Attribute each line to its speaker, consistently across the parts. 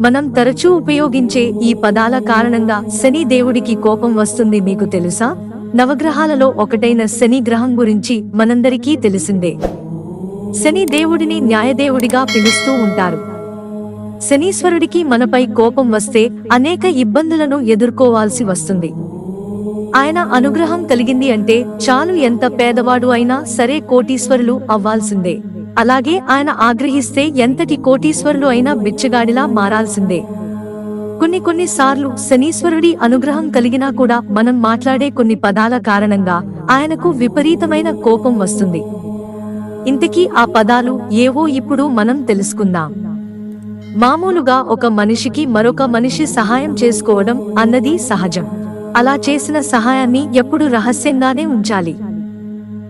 Speaker 1: మనం తరచూ ఉపయోగించే ఈ పదాల కారణంగా శని దేవుడికి కోపం వస్తుంది మీకు తెలుసా? నవగ్రహాలలో ఒకటైన శని గ్రహం గురించి మనందరికీ తెలిసిందే. శని దేవుడిని న్యాయదేవుడిగా పిలుస్తూ ఉంటారు. శనీశ్వరుడికి మనపై కోపం వస్తే అనేక ఇబ్బందులను ఎదుర్కోవాల్సి వస్తుంది. ఆయన అనుగ్రహం కలిగింది అంటే చాలు ఎంత పేదవాడు అయినా సరే కోటీశ్వరులు అవ్వాల్సిందే. అలాగే ఆయన ఆగ్రహిస్తే ఎంతటి కోటీశ్వరులు అయినా బిచ్చగాడిలా మారాల్సిందే. కొన్ని కొన్ని సార్లు శనీశ్వరుడి అనుగ్రహం కలిగినా కూడా మనం మాట్లాడే కొన్ని పదాల కారణంగా ఆయనకు విపరీతమైన కోపం వస్తుంది. ఇంతకీ ఆ పదాలు ఏవో ఇప్పుడు మనం తెలుసుకుందాం. మామూలుగా ఒక మనిషికి మరొక మనిషి సహాయం చేసుకోవడం అన్నది సహజం. అలా చేసిన సహాయాన్ని ఎప్పుడు రహస్యంగానే ఉంచాలి.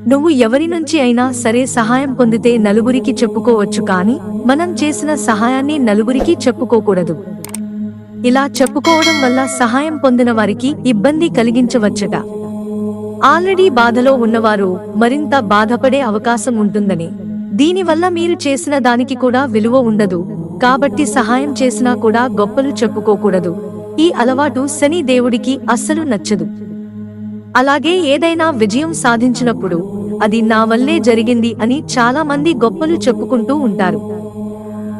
Speaker 1: నువ్వు ఎవరి నుంచి అయినా సరే సహాయం పొందితే నలుగురికి చెప్పుకోవచ్చు కానీ మనం చేసిన సహాయాన్ని నలుగురికి చెప్పుకోకూడదు. ఇలా చెప్పుకోవడం వల్ల సహాయం పొందిన వారికి ఇబ్బంది కలిగించవచ్చట. ఆల్రెడీ బాధలో ఉన్నవారు మరింత బాధపడే అవకాశం ఉంటుందని. దీనివల్ల మీరు చేసిన దానికి కూడా విలువ ఉండదు. కాబట్టి సహాయం చేసినా కూడా గొప్పలు చెప్పుకోకూడదు. ఈ అలవాటు శని దేవుడికి అస్సలు నచ్చదు. అలాగే ఏదైనా విజయం సాధించినప్పుడు అది నా వల్లే జరిగింది అని చాలా మంది గొప్పలు చెప్పుకుంటూ ఉంటారు.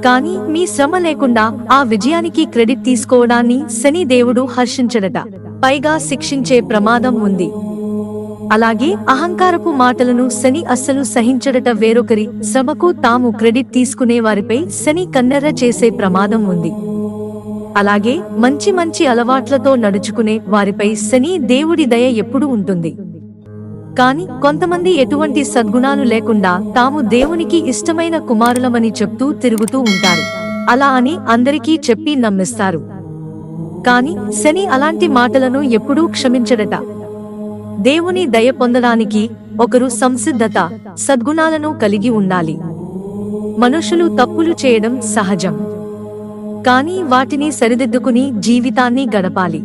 Speaker 1: కానీ మీ శ్రమ లేకుండా ఆ విజయానికి క్రెడిట్ తీసుకోవడాన్ని శని దేవుడు హర్షించడట. పైగా శిక్షించే ప్రమాదం ఉంది. అలాగే అహంకారపు మాటలను శని అస్సలు సహించడట వేరొకరి శ్రమకు తాము క్రెడిట్ తీసుకునే వారిపై శని కన్నెర్ర చేసే ప్రమాదం ఉంది. అలాగే మంచి మంచి అలవాట్లతో నడుచుకునే వారిపై శని దేవుడి దయ ఎప్పుడు ఉంటుంది. కాని కొంతమంది ఎటువంటి సద్గుణాలు లేకుండా తాము దేవునికి ఇష్టమైన కుమారులమని చెప్తూ తిరుగుతూ ఉంటారు. అలా అని అందరికీ చెప్పి నమ్మిస్తారు. కాని శని అలాంటి మాటలను ఎప్పుడూ క్షమించడట. దేవుని దయ పొందడానికి ఒకరు సంసిద్ధత సద్గుణాలను కలిగి ఉండాలి. మనుషులు తప్పులు చేయడం సహజం. కానీ వాటిని సరిదిద్దుకుని జీవితాన్ని గడపాలి.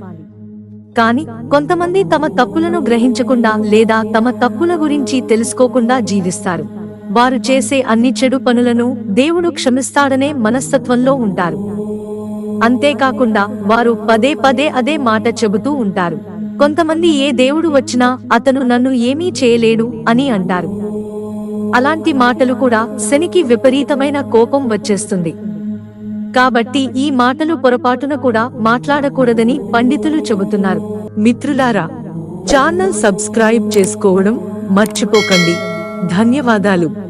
Speaker 1: కానీ కొంతమంది తమ తప్పులను గ్రహించకుండా లేదా తమ తప్పుల గురించి తెలుసుకోకుండా జీవిస్తారు. వారు చేసే అన్ని చెడు పనులను దేవుడు క్షమిస్తాడనే మనస్తత్వంలో ఉంటారు. అంతేకాకుండా వారు పదే పదే అదే మాట చెబుతూ ఉంటారు. కొంతమంది ఏ దేవుడు వచ్చినా అతను నన్ను ఏమీ చేయలేడు అని అంటారు. అలాంటి మాటలు కూడా శనికి విపరీతమైన కోపం వచ్చేస్తుంది. కాబట్టి ఈ మాటలు పొరపాటున కూడా మాట్లాడకూడదని పండితులు చెబుతున్నారు. మిత్రులారా ఛానల్ సబ్స్క్రైబ్ చేసుకోవడం మర్చిపోకండి. ధన్యవాదాలు.